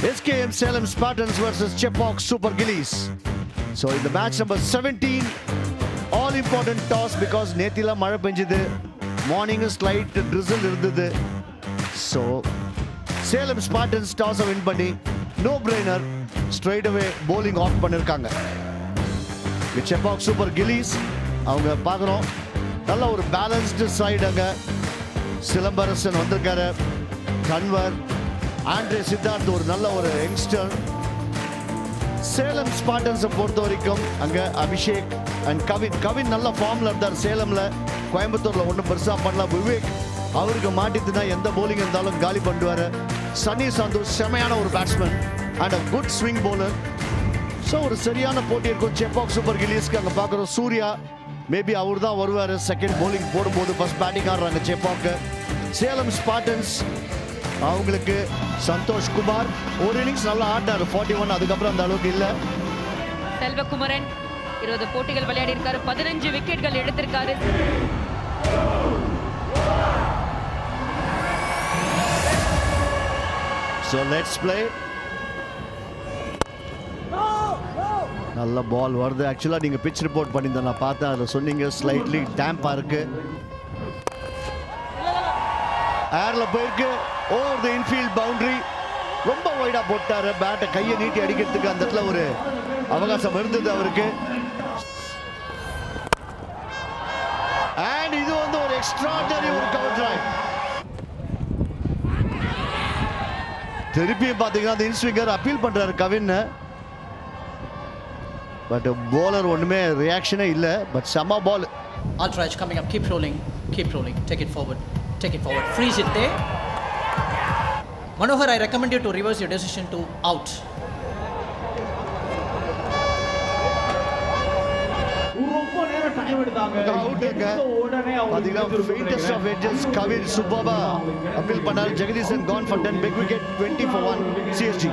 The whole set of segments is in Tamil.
SKM Salem Spartans versus Chepauk Super Gillies. So in the match number 17, all important toss because நேத்தில மழை பெஞ்சது. மார்னிங் ஸ்லைட் ட்ரிசல் இருந்தது. ஸோ சேலம் ஸ்பாட்டன்ஸ் டாஸை வின் பண்ணி no brainer straight away bowling off பண்ணியிருக்காங்க செப்பாக் சூப்பர் கிலீஸ் அவங்க பார்க்குறோம். நல்ல ஒரு பேலன்ஸ்டு சைடு அங்கே. சிலம்பரசன் வந்திருக்காரு. கன்வர் ஆண்ட்ரே சித்தார்த் ஒரு நல்ல ஒரு யங்ஸ்டர் சேலம் ஸ்பாட்டன்ஸை பொறுத்த வரைக்கும் அங்கே அபிஷேக் அண்ட் கவின். கவின் நல்ல ஃபார்மில் இருந்தார் சேலமில். கோயம்புத்தூரில் ஒன்றும் பெருசாக பண்ணலாம் விவேக் அவருக்கு மாட்டித்துனா எந்த போலிங் இருந்தாலும் காலி பண்ணுவார். சன்னி சாந்து செமையான ஒரு batsman and a good swing bowler so ஒரு சரியான போட்டி இருக்கும் செப்பாக் சூப்பர் கில்லிஸ்க்கு அங்கே பார்க்குறோம் சூர்யா மேபி அவர் தான் வருவார். செகண்ட் போலிங் போடும்போது ஃபஸ்ட் பேட்டிங் ஆடுறாங்க செப்பாக்கு சேலம் ஸ்பாட்டன்ஸ் அவங்களுக்கு சந்தோஷ் குமார். ஒரு இன்னிங்ஸ் நல்லா ஆடினாரு. ஃபார்ட்டி ஒன் அதுக்கப்புறம் அந்த அளவுக்கு இல்லை. செல்வகுமரன் இருபது போட்டிகள் விளையாடி இருக்காரு பதினஞ்சு விக்கெட்கள் எடுத்திருக்காரு. ஸோ லெட்ஸ் ப்ளே நல்ல பால் வருது. ஆக்சுவலாக நீங்கள் பிச் ரிப்போர்ட் பண்ணியிருந்தேன் நான் பார்த்தேன். அதில் சொன்னீங்க ஸ்லைட்லி டேம்பாக இருக்கு. ஏரில் போயிருக்கு. ஓவர் த இன்ஃபீல்ட் பவுண்டரி ரொம்ப வைடாக போட்டாரு. பேட்டை கையை நீட்டி அடிக்கிறதுக்கு அந்த இடத்துல ஒரு அவகாசம் இருந்தது அவருக்கு. அண்ட் இது வந்து ஒரு எக்ஸ்ட்ராடனரி ஒரு கவர் டிரைவ் திருப்பியும் பார்த்தீங்கன்னா அந்த இன்ஸ்விங்கர் அப்பீல் பண்றாரு கவின். பட் bowler ஒன்றுமே ரியாக்ஷனே இல்லை. பட் செம்ம ball Altraj coming up keep rolling keep rolling take it forward take it forward freeze it the Manohar, I recommend you to reverse your decision to out. Kavin சுப்பாபா appeal பண்ணாரு Jagadeesan gone for ten big wicket twenty four one CST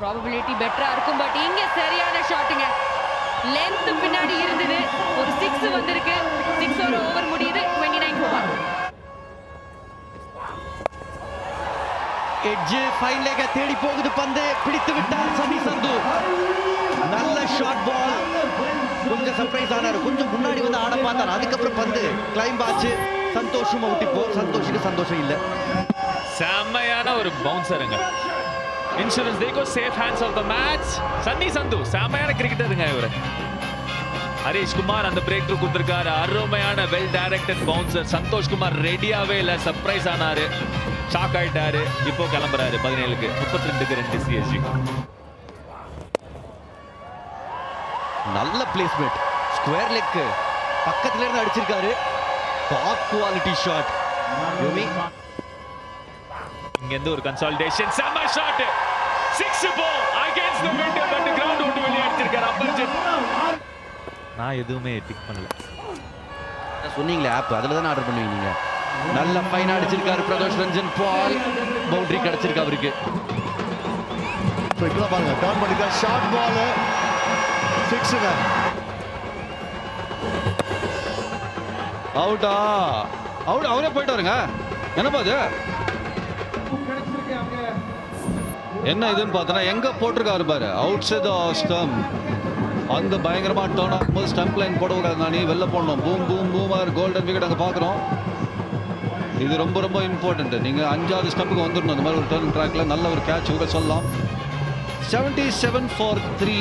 probability பெட்டரா இருக்கும் பட் இங்க சரியான ஷாட்டுங்க லென்த் பின்னாடி இருந்தது. ஒரு சிக்ஸ் வந்திருக்கு. சிக்ஸ் ஒரு ஓவர் எட்ஜ் ஃபைன் லேக தேடி போகுது பந்து பிடித்து விட்டார் சன்னி சந்து நல்ல ஷார்ட் பால் கொஞ்சம் சர்ப்ரைஸ் ஆனாரு கொஞ்சம் முன்னாடி வந்து ஆட பார்த்தாரு அதுக்கப்புறம் பந்து கிளைம் ஆச்சு சந்தோஷம் அவுட்டி போ சந்தோஷுக்கு சந்தோஷம் இல்லை செம்மையான ஒரு பவுன்சருங்க insurance தேகோ safe hands of the match Sunny Sandhu செம்மையான கிரிக்கெட்டருங்க இவரு ஹரீஷ் குமார் அந்த பிரேக் த்ரூ கொடுத்திருக்காரு அருமையான well directed bouncer Santhosh Kumar ரெடியாவே இல்ல சர்ப்ரைஸ் ஆனாரு ஷாக் ஆயிட்டாரு. இப்போ கிளம்புறாரு. பதினேழுக்கு. முப்பத்தி ரெண்டுக்கு ரெண்டு சிஎஸ்ஜி நல்ல பிளேஸ்மெண்ட் ஸ்கொயர் லெக் பக்கத்துல இருந்து அடிச்சிருக்காரு. டாப் குவாலிட்டி ஷாட் யோமி இங்க இருந்து ஒரு கன்சாலிடேஷன் செம்ம ஷாட் சிக்ஸ் போ against the wind but ground விட்டு வெளிய அடிச்சிருக்காரு அபர்ஜித். நான் எதுவுமே டிக் பண்ணல. சொன்னீங்களே ஆப் அதில் தானே ஆர்டர் பண்ணுவீங்க நீங்க? நல்ல ஃபைன் அடிச்சிருக்காரு பிரதோஷ் ரஞ்சன் பால். பவுண்டரி கிடைச்சிருக்கு அவருக்கு. ஸோ இப்போ பாருங்க டர்ன் பண்ணிருக்கா ஷார்ட் பால் சிக்ஸுங்க அவுட்டா அவுட் அவரே போயிட்டு வருங்க. என்னப்பா இது என்ன இதுன்னு பார்த்தோன்னா எங்க போட்டிருக்காரு பாரு. அவுட் சைட் ஸ்டம் அங்க பயங்கரமா டர்ன் ஆகும்போது ஸ்டம்ப் லைன் போடக்கூடாது நானே. வெளில போடணும். Boom boom boomer golden wicket அங்க பார்க்குறோம் இது ரொம்ப ரொம்ப இம்பார்ட்டன்ட் நீங்கள் அஞ்சாவது ஸ்டெப்புக்கு வந்துடணும். அந்த மாதிரி ஒரு டர்ன் ட்ராக்ல நல்ல ஒரு கேட்ச் கூட சொல்லலாம். செவன்டி செவன் ஃபார் த்ரீ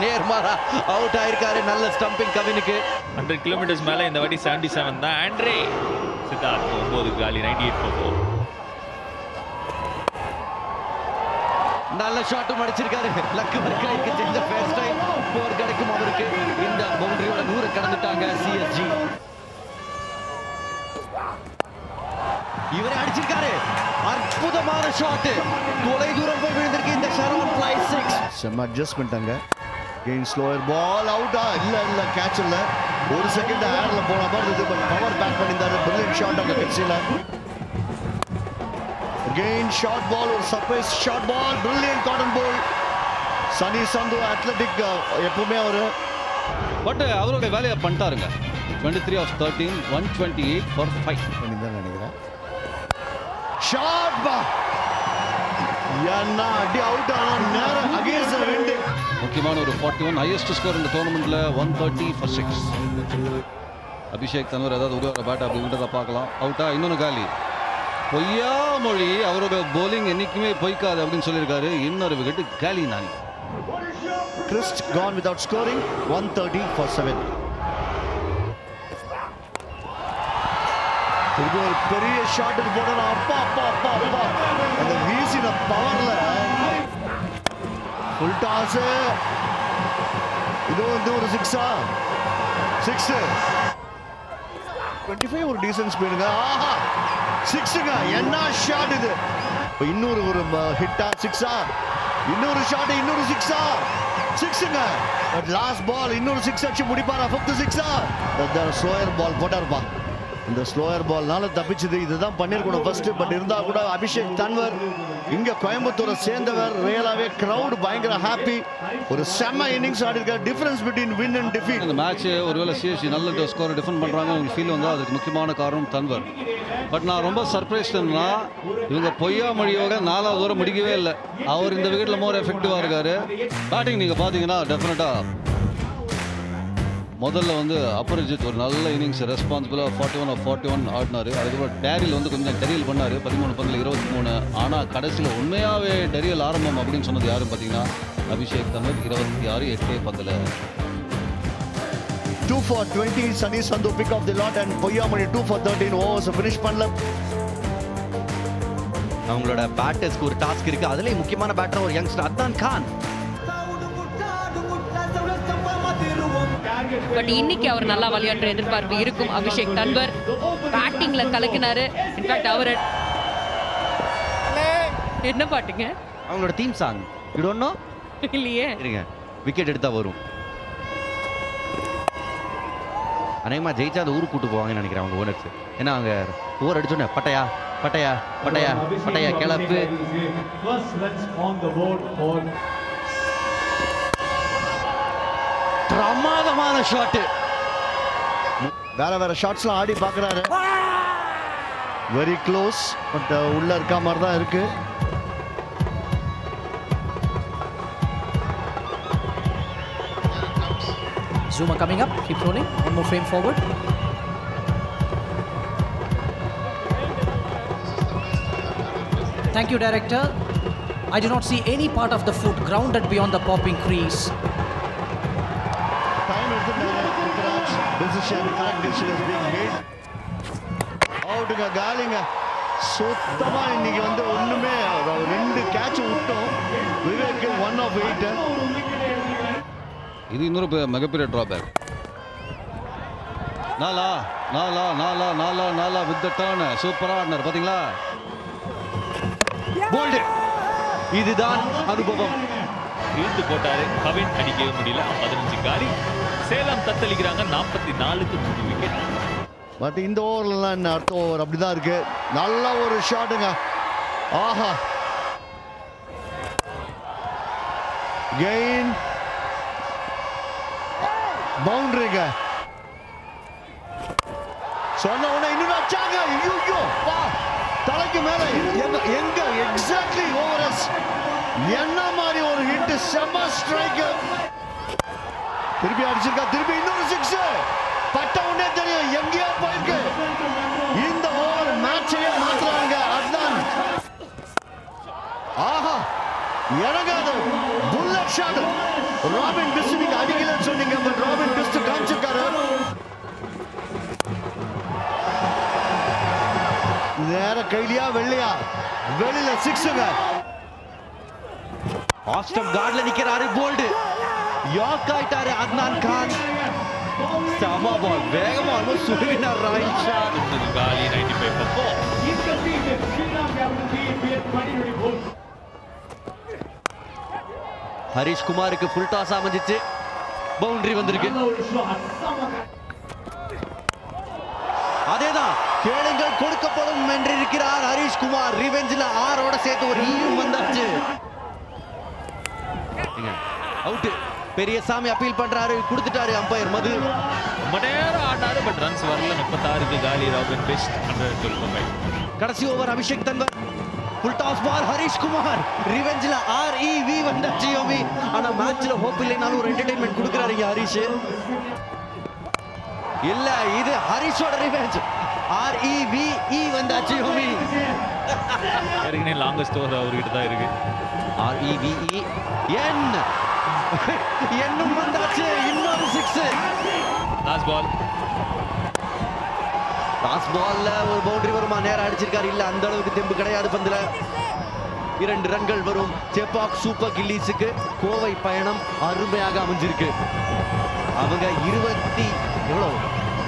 நேர்மாறா அவுட் ஆயிருக்காரு. நல்ல ஸ்டம்பிங் கவினுக்கு. ஹண்ட்ரட் கிலோமீட்டர்ஸ் மேல இந்த வாட்டி செவன்டி செவன் தான். ஆண்ட்ரே சித்தார்த் ஒன்பது காலி நைன்டி எயிட் ஃபோர் நல்ல ஷாட்டும் அடிச்சிருக்காரு. லக்கு வர்க்காய்க்கு செஞ்ச ஃபேர் ஸ்டைல் போர் கிடைக்கும் அவருக்கு. இந்த பவுண்டரியோட நூறு கடந்துட்டாங்க சிஎஸ்ஜி இவரே அடிச்சிருக்காரு. அற்புதமான ஷாட் தொலை தூரம் போய் விழுந்திருக்கு இந்த ஷரோன் பிளை சிக்ஸ் செம்ம அட்ஜஸ்ட்மெண்ட் அங்க கெயின் ஸ்லோயர் பால் அவுட்டா இல்ல இல்ல கேட்ச் இல்ல. ஒரு செகண்ட் ஏர்ல போன மாதிரி இருந்தது பட் பவர் பேக் பண்ணியிருந்தாரு. பிரில்லியன்ட் ஷாட் அங்க கட்சியில. கெயின் ஷார்ட் பால் ஒரு surprise short ball brilliant caught and bowl Sunny Sandhu athletic எப்பவுமே அவர். பட் அவருடைய வேலையை பண்ணிட்டாருங்க. Twenty three of thirteen one twenty eight for five தான் நினைக்கிறேன். ஷாட் பா என்ன அடி அவுட் ஆனா நேரம் அகேன்ஸ்ட் ரெண்டு. முக்கியமான ஒரு ஃபார்ட்டி ஒன் ஹையஸ்ட் ஸ்கோர் இந்த டோர்னமெண்ட்டில் one thirty four six Abhishek Tanwar ஏதாவது உருவார பேட் அப்படின்றத பார்க்கலாம். அவுட்டா இன்னொன்று காலி. பொய்யா மொழி அவரோட bowling என்னைக்குமே பொய்க்காது அப்படின்னு சொல்லியிருக்காரு. இன்னொரு விக்கெட்டு காலி நானி Christ gone without scoring one thirty four seven இது ஒரு பெரிய ஷாட் போட அப்பா அப்பா அப்பா அப்பா. அந்த வீசின பவர்ல ஃபுல் டாஸ் இது வந்து ஒரு சிக்ஸா சிக்ஸ் டுவெண்ட்டி ஃபைவ் ஒரு டீசன்ட் ஸ்பீடுங்க ஆஹா சிக்ஸுங்க என்ன ஷாட் இது? இன்னொரு ஒரு ஹிட்டா சிக்ஸா இன்னொரு ஷாட் இன்னொரு சிக்ஸா சிக்ஸுங்க பட் லாஸ்ட் பால் இன்னொரு சிக்ஸ் அடிச்சு முடிப்பாரா? ஃபிஃப்த் சிக்ஸா சோயர் பால் போட்டாருப்பா. இந்த ஸ்லோயர் பால்னால தப்பிச்சது. இதுதான் பண்ணிருக்கணும் ஃபர்ஸ்ட் பட் இருந்தா கூட அபிஷேக் தன்வர் இங்க கோயம்புத்தூரை சேர்ந்தவர் ரியலாவே கிரவுட் பயங்கர ஹாப்பி ஒரு செம்ம innings ஆடிருக்காரு. Difference between win and defeat இந்த மேட்ச் ஒருவேளை சிஎஸ்சி நல்ல ஸ்கோர் டிஃபெண்ட் பண்ணுறாங்க உங்களுக்கு ஃபீல் வந்தால் அதுக்கு முக்கியமான காரணம் தன்வர். பட் நான் ரொம்ப சர்ப்ரைஸ் சர்ப்ரைஸ்டுன்னா இவங்க பொய்யா மொழியோட நாலாவது தூரம் முடிக்கவே இல்லை. அவர் இந்த விக்கெட்ல மோர் எஃபெக்டிவா இருக்காரு. பேட்டிங் நீங்கள் பார்த்தீங்கன்னா டெஃபினட்டா முதல்ல வந்து அபரிஜித் ஒரு நல்ல இன்னிங்ஸ் ரெஸ்பான்சிபிளாக ஃபார்ட்டி ஒன் ஃபார்ட்டி ஒன் ஆடினார். அதுக்கப்புறம் டேரியில் வந்து கொஞ்சம் டெரியல் பண்ணார். பதிமூணு பந்தில் இருபத்தி மூணு. ஆனால் கடைசியில் உண்மையாகவே டெரியல் ஆரம்பம் அப்படின்னு சொன்னது யாருன்னு பார்த்தீங்கன்னா அபிஷேக் தன்வர் இருபத்தி ஆறு எட்டே பந்தில். Two for twenty Sunny Sandhu pick of the lot and Poiyamani two for thirteen overs finish பண்ணல. அவங்களோட பேட்டர்ஸ்க்கு ஒரு டாஸ்க் இருக்கு. அதுலயும் முக்கியமான பேட்டர் ஒரு யங்ஸ்டர் அத்தான் கான் பட் இன்னைக்கு அவர் நல்லா விளையாடுற எதிர்பார்ப்பு இருக்கும். அபிஷேக் தன்வர் பேட்டிங்ல கலக்கினாரு. இன்ஃபேக்ட் அவர் என்ன பாட்டுங்க? அவங்களோட தீம் சாங் இடோன்னோ இல்லையே. இருங்க. விக்கெட் எடுத்தா வரும். அநேகமா ஜெயிச்சா அந்த ஊருக்கு கூட்டு போவாங்கன்னு நினைக்கிறேன் அவங்க ஓனர்ஸ் ஏன்னா அவங்க ஓவர் அடிச்சோன்னே பட்டையா பட்டையா பட்டையா பட்டையா கிளப்பு. பிரமாதமான ஷாட்டு வேற வேற ஷாட்ஸ்லாம் ஆடி பார்க்குறாரு வெரி க்ளோஸ் பட் உள்ள இருக்க மாதிரி தான் இருக்கு Zuma coming up. Keep rolling. One more frame forward. Thank you, director. I do not see any part of the foot grounded beyond the popping crease. Decision correct decision is being made அவுட்டுங்க காலிங்க சுத்தமா இன்னைக்கு வந்து ஒண்ணுமே ரெண்டு கேட்ச் விட்டோம் விவேக் ஒன் ஆஃப் எயிட் இது இன்னொரு மிகப்பெரிய ட்ராபேக் நாலா நாலா நாலா நாலா நாலா வித் த டர்ன் சூப்பரா ஆடினார் பாத்தீங்களா போல்டு இதுதான் அனுபவம் இழுத்து போட்டாரு கவின் அடிக்கவே முடியல பதினஞ்சு காலி சேலம் தத்தளிக்கிறாங்க நாற்பத்தி நாலுக்கு மூணு விக்கெட் பட் இந்த ஓவர்லாம் என்ன அடுத்த ஓவர் அப்படிதான் இருக்கு. நல்ல ஒரு ஷாட்டுங்க. ஆஹா. கெயின். பவுண்டரிங்க. சொன்ன உடனே இன்னும் அச்சாங்க ஐயோ பா தலைக்கு மேல. எங்க எங்க எக்ஸாக்ட்லி ஓவரஸ் என்ன மாதிரி ஒரு ஹிட் செம ஸ்ட்ரைக்கர் திருப்பி அடிச்சிருக்கா. திருப்பி இன்னொரு சிக்ஸ் பட்ட உடனே தெரியும். எங்கேயோ போயிருக்கு. இந்த ஓவர் மேட்சையே மாத்துறாங்க அதுதான். ஆஹா. இறங்காது. புல்லட் ஷாட் ராபின் பிஸ்ட் நீங்க அடிக்கலன்னு சொன்னீங்க. பட் ராபின் பிஸ்ட் காமிச்சிருக்காரு. நேர கைலியா வெள்ளையா? வெளியில சிக்ஸுங்க ஆஸ்டம் கார்ட்ல நிக்கிறாரு. போல்டு யாக்காயிட்டாரு அத்னான் கான் சம பால் வேகமா ஆல்மோஸ்ட் சுருவினார் ராயல் ஹரிஷ் குமாருக்கு ஃபுல் டாஸ் அமைஞ்சிச்சு பவுண்டரி வந்திருக்கு அதேதான் கேளுங்கள் கொடுக்கப்படும் என்று இருக்கிறார் ஹரிஷ் குமார் ரிவெஞ்சில் ஆரோட சேர்த்து ஒரு ஈயும் வந்தாச்சு அவுட்டு பெரிய சாமி அப்பீல் பண்றாரு கொடுத்துட்டாரு அம்பையர் மது. ரொம்ப நேரம் ஆடினாரு பட் ரன்ஸ் வரல. முப்பத்தாறுக்கு காலி ராபின் பெஸ்ட் ஹண்ட்ரட் டுவெல் கடைசி over Abhishek Tanwar. Full toss ball Harish Kumar. ரிவெஞ்சில் R E V வந்தாச்சு யோமி ஆனா மேட்ச்ல ஹோப் இல்லைனாலும் ஒரு என்டர்டைன்மெண்ட் கொடுக்குறாரு ஹரிஷ். இல்ல இது ஹரிஷோட revenge R E V E வந்தாச்சு யோமி ஏற்கனவே லாங்கஸ்ட் ஓவர் அவர்கிட்ட தான் இருக்கு. ஆர் இ வி என் என்னும் வந்தாச்சு. இன்னொரு சிக்ஸ் லாஸ்ட் பால் டாஸ் பால்ல ஒரு பவுண்டரி வருமா? நேரம் அடிச்சிருக்காரு. இல்ல அந்த அளவுக்கு தெம்பு கிடையாது பந்துல. இரண்டு ரன்கள் வரும். செப்பாக் சூப்பர் கில்லிஸுக்கு கோவை பயணம் அருமையாக அமைஞ்சிருக்கு. அவங்க இருபத்தி எவ்வளவு?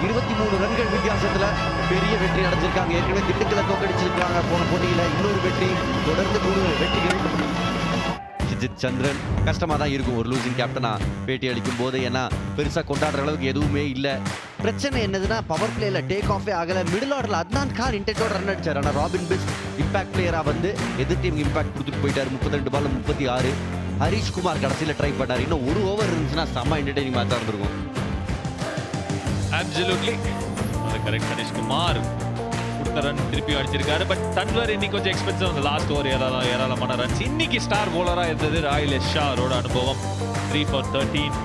இருபத்தி மூணு ரன்கள் வித்தியாசத்துல பெரிய வெற்றி அடைஞ்சிருக்காங்க. ஏற்கனவே திண்டுக்கலை தோக்கடிச்சிருக்காங்க போன போட்டியில. இன்னொரு வெற்றி தொடர்ந்து மூணு வெற்றிகள். அஜித் சந்திரன். கஷ்டமாக தான் இருக்கும் ஒரு லூசிங் கேப்டனாக பேட்டி அளிக்கும் போது ஏன்னா பெருசாக கொண்டாடுற அளவுக்கு எதுவுமே இல்லை. பிரச்சனை என்னதுன்னா பவர் பிளேயில் டேக் ஆஃபே ஆகலை. மிடில் ஆர்டர்ல அத்னான் கார் இன்டெக்டோட ரன் அடிச்சார். ஆனால் ராபின் பிஸ் இம்பாக்ட் பிளேயராக வந்து எதிர் டீம் இம்பாக்ட் கொடுத்துட்டு போயிட்டார். முப்பத்தி ரெண்டு பால் முப்பத்தி ஆறு ஹரீஷ்குமார் குமார் ட்ரை பண்ணார். இன்னும் ஒரு ஓவர் இருந்துச்சுன்னா செம்ம என்டர்டைனிங் மேட்சா இருந்திருக்கும். அப்சல்யூட்லி கரெக்ட் கணேஷ் குமார் கொடுத்த ரன் திருப்பி அடிச்சிருக்காரு. பட் தன்வர் இன்னைக்கு கொஞ்சம் எக்ஸ்பென்சிவ் அந்த லாஸ்ட் ஓவர் ஏராளம் ஏராளமான ரன்ஸ் இன்னைக்கு ஸ்டார் போலரா இருந்தது ராயல் ஷாரோட அனுபவம். த்ரீ ஃபார் தேர்ட்டீன்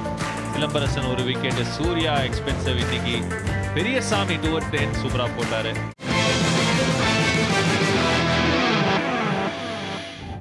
சிலம்பரசன் ஒரு விக்கெட் சூர்யா எக்ஸ்பென்சிவ் இன்னைக்கு பெரியசாமி டூ டென் சூப்பரா போட்டாரு.